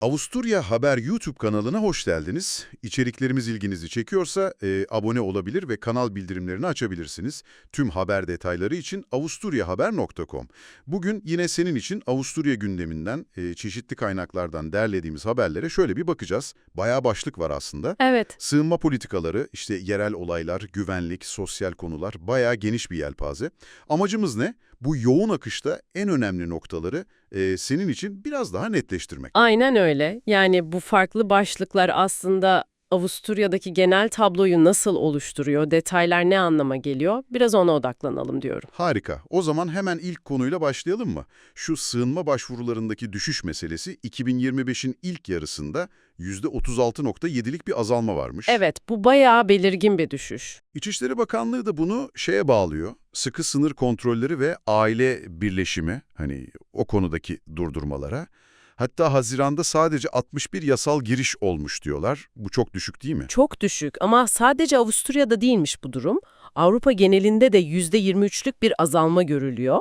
Avusturya Haber YouTube kanalına hoş geldiniz. İçeriklerimiz ilginizi çekiyorsa e, abone olabilir ve kanal bildirimlerini açabilirsiniz. Tüm haber detayları için avusturyahaber.com. Bugün yine senin için Avusturya gündeminden, e, çeşitli kaynaklardan derlediğimiz haberlere şöyle bir bakacağız. Bayağı başlık var aslında. Evet, Sığınma politikaları, işte yerel olaylar, güvenlik, sosyal konular bayağı geniş bir yelpaze. Amacımız ne? Bu yoğun akışta en önemli noktaları e, senin için biraz daha netleştirmek. aynen öyle. Yani bu farklı başlıklar aslında Avusturya'daki genel tabloyu nasıl oluşturuyor, detaylar ne anlama geliyor, biraz ona odaklanalım diyorum. Harika. O zaman hemen ilk konuyla başlayalım mı? Şu sığınma başvurularındaki düşüş meselesi 2025'in ilk yarısında %36.7'lik bir azalma varmış. Evet, bu bayağı belirgin bir düşüş. İçişleri Bakanlığı da bunu şeye bağlıyor. Sıkı sınır kontrolleri ve aile birleşimi, hani o konudaki durdurmalara. Hatta Haziran'da sadece 61 yasal giriş olmuş diyorlar. Bu çok düşük değil mi? Çok düşük ama sadece Avusturya'da değilmiş bu durum. Avrupa genelinde de %23'lük bir azalma görülüyor.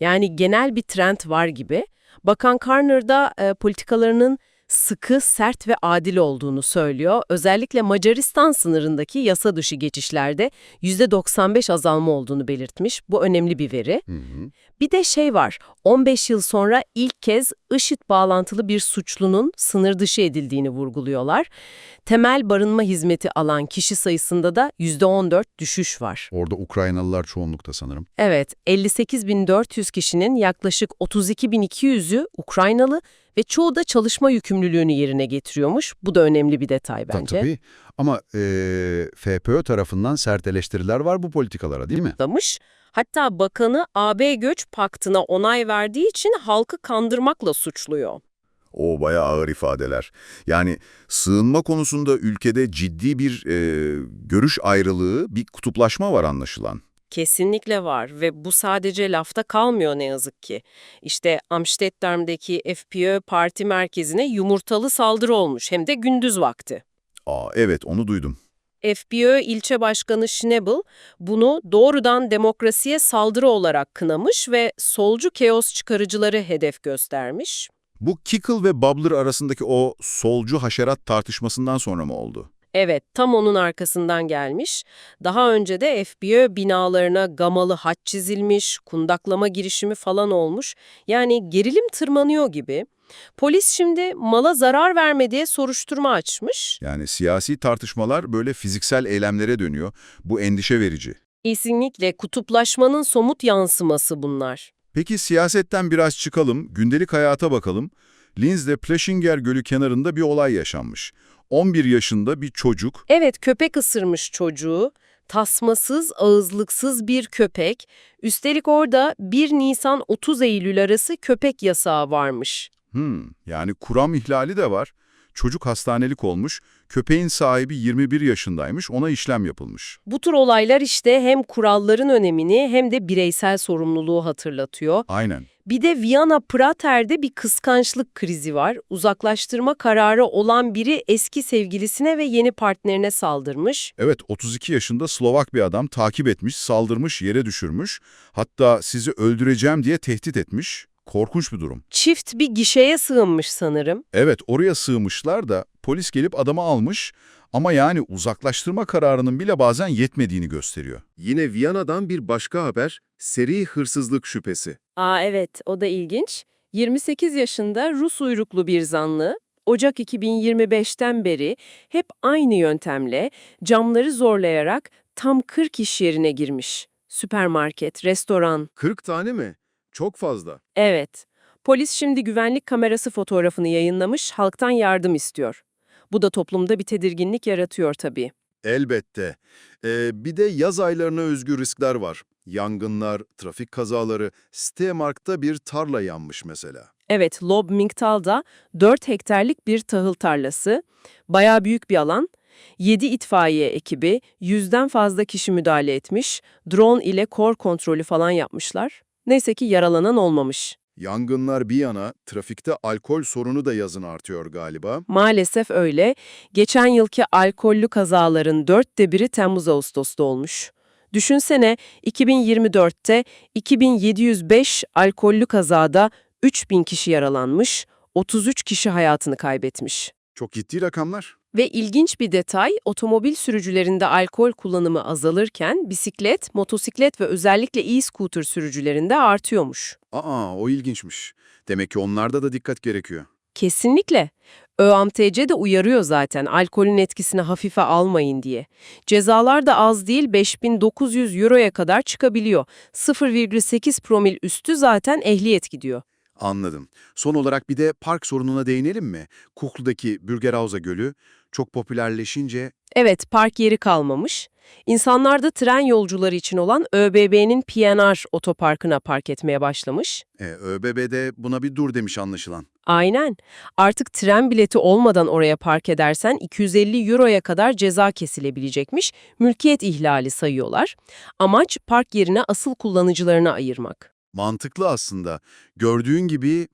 Yani genel bir trend var gibi. Bakan Karner da e, politikalarının sıkı, sert ve adil olduğunu söylüyor. Özellikle Macaristan sınırındaki yasa dışı geçişlerde %95 azalma olduğunu belirtmiş. Bu önemli bir veri. Hı hı. Bir de şey var, 15 yıl sonra ilk kez IŞİD bağlantılı bir suçlunun sınır dışı edildiğini vurguluyorlar. Temel barınma hizmeti alan kişi sayısında da %14 düşüş var. Orada Ukraynalılar çoğunlukta sanırım. Evet, 58.400 kişinin yaklaşık 32.200'ü Ukraynalı ve çoğu da çalışma yükümlülüğünü yerine getiriyormuş. Bu da önemli bir detay bence. Tabii ama e, FPÖ tarafından sert eleştiriler var bu politikalara değil mi? Damış. Hatta bakanı AB Göç Paktı'na onay verdiği için halkı kandırmakla suçluyor. O bayağı ağır ifadeler. Yani sığınma konusunda ülkede ciddi bir e, görüş ayrılığı, bir kutuplaşma var anlaşılan. Kesinlikle var ve bu sadece lafta kalmıyor ne yazık ki. İşte Amsterdam'daki FPÖ parti merkezine yumurtalı saldırı olmuş hem de gündüz vakti. Aa evet onu duydum. FPÖ ilçe başkanı Schnabel bunu doğrudan demokrasiye saldırı olarak kınamış ve solcu keos çıkarıcıları hedef göstermiş. Bu Kickle ve Babler arasındaki o solcu haşerat tartışmasından sonra mı oldu? Evet, tam onun arkasından gelmiş. Daha önce de FBO binalarına gamalı haç çizilmiş, kundaklama girişimi falan olmuş. Yani gerilim tırmanıyor gibi. Polis şimdi mala zarar verme diye soruşturma açmış. Yani siyasi tartışmalar böyle fiziksel eylemlere dönüyor. Bu endişe verici. Kesinlikle kutuplaşmanın somut yansıması bunlar. Peki siyasetten biraz çıkalım, gündelik hayata bakalım. Linz'de Pleshinger Gölü kenarında bir olay yaşanmış. 11 yaşında bir çocuk Evet, köpek ısırmış çocuğu. Tasmasız, ağızlıksız bir köpek. Üstelik orada 1 Nisan 30 Eylül arası köpek yasağı varmış. Hmm, yani kuram ihlali de var. Çocuk hastanelik olmuş, köpeğin sahibi 21 yaşındaymış, ona işlem yapılmış. Bu tür olaylar işte hem kuralların önemini hem de bireysel sorumluluğu hatırlatıyor. Aynen. Bir de Viyana Prater'de bir kıskançlık krizi var. Uzaklaştırma kararı olan biri eski sevgilisine ve yeni partnerine saldırmış. Evet, 32 yaşında Slovak bir adam takip etmiş, saldırmış, yere düşürmüş. Hatta sizi öldüreceğim diye tehdit etmiş. Korkunç bir durum. Çift bir gişeye sığınmış sanırım. Evet, oraya sığmışlar da polis gelip adamı almış ama yani uzaklaştırma kararının bile bazen yetmediğini gösteriyor. Yine Viyana'dan bir başka haber, seri hırsızlık şüphesi. Aa evet, o da ilginç. 28 yaşında Rus uyruklu bir zanlı, Ocak 2025'ten beri hep aynı yöntemle camları zorlayarak tam 40 iş yerine girmiş. Süpermarket, restoran. 40 tane mi? Çok fazla. Evet. Polis şimdi güvenlik kamerası fotoğrafını yayınlamış, halktan yardım istiyor. Bu da toplumda bir tedirginlik yaratıyor tabii. Elbette. Ee, bir de yaz aylarına özgü riskler var. Yangınlar, trafik kazaları, Steamark'ta bir tarla yanmış mesela. Evet, Lob Mingtal'da 4 hektarlık bir tahıl tarlası, bayağı büyük bir alan. 7 itfaiye ekibi, yüzden fazla kişi müdahale etmiş, drone ile kor kontrolü falan yapmışlar. Neyse ki yaralanan olmamış. Yangınlar bir yana, trafikte alkol sorunu da yazın artıyor galiba. Maalesef öyle. Geçen yılki alkollü kazaların dörtte biri Temmuz-Ağustos'ta olmuş. Düşünsene 2024'te 2705 alkollü kazada 3000 kişi yaralanmış, 33 kişi hayatını kaybetmiş. Çok ciddi rakamlar. Ve ilginç bir detay, otomobil sürücülerinde alkol kullanımı azalırken bisiklet, motosiklet ve özellikle e-scooter sürücülerinde artıyormuş. Aa, o ilginçmiş. Demek ki onlarda da dikkat gerekiyor. Kesinlikle. ÖAMTC de uyarıyor zaten alkolün etkisini hafife almayın diye. Cezalar da az değil 5900 euroya kadar çıkabiliyor. 0,8 promil üstü zaten ehliyet gidiyor. Anladım. Son olarak bir de park sorununa değinelim mi? Kuklu'daki Bürgerhauser Gölü çok popülerleşince Evet, park yeri kalmamış. İnsanlar da tren yolcuları için olan ÖBB'nin PNR otoparkına park etmeye başlamış. e, ÖBB de buna bir dur demiş anlaşılan. Aynen. Artık tren bileti olmadan oraya park edersen 250 euroya kadar ceza kesilebilecekmiş. Mülkiyet ihlali sayıyorlar. Amaç park yerine asıl kullanıcılarına ayırmak. Mantıklı aslında. Gördüğün gibi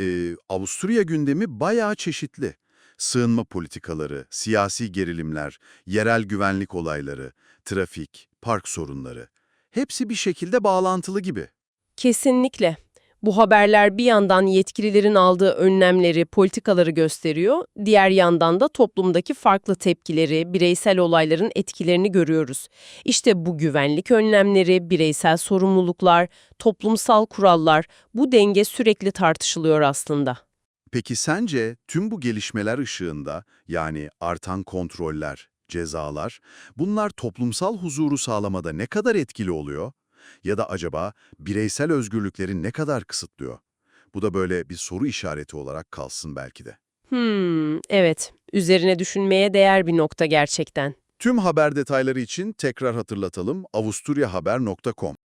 e, Avusturya gündemi bayağı çeşitli. Sığınma politikaları, siyasi gerilimler, yerel güvenlik olayları, trafik, park sorunları. Hepsi bir şekilde bağlantılı gibi. Kesinlikle. Bu haberler bir yandan yetkililerin aldığı önlemleri, politikaları gösteriyor, diğer yandan da toplumdaki farklı tepkileri, bireysel olayların etkilerini görüyoruz. İşte bu güvenlik önlemleri, bireysel sorumluluklar, toplumsal kurallar, bu denge sürekli tartışılıyor aslında. Peki sence tüm bu gelişmeler ışığında yani artan kontroller, cezalar bunlar toplumsal huzuru sağlamada ne kadar etkili oluyor? Ya da acaba bireysel özgürlükleri ne kadar kısıtlıyor? Bu da böyle bir soru işareti olarak kalsın belki de. Hmm, evet. Üzerine düşünmeye değer bir nokta gerçekten. Tüm haber detayları için tekrar hatırlatalım avusturyahaber.com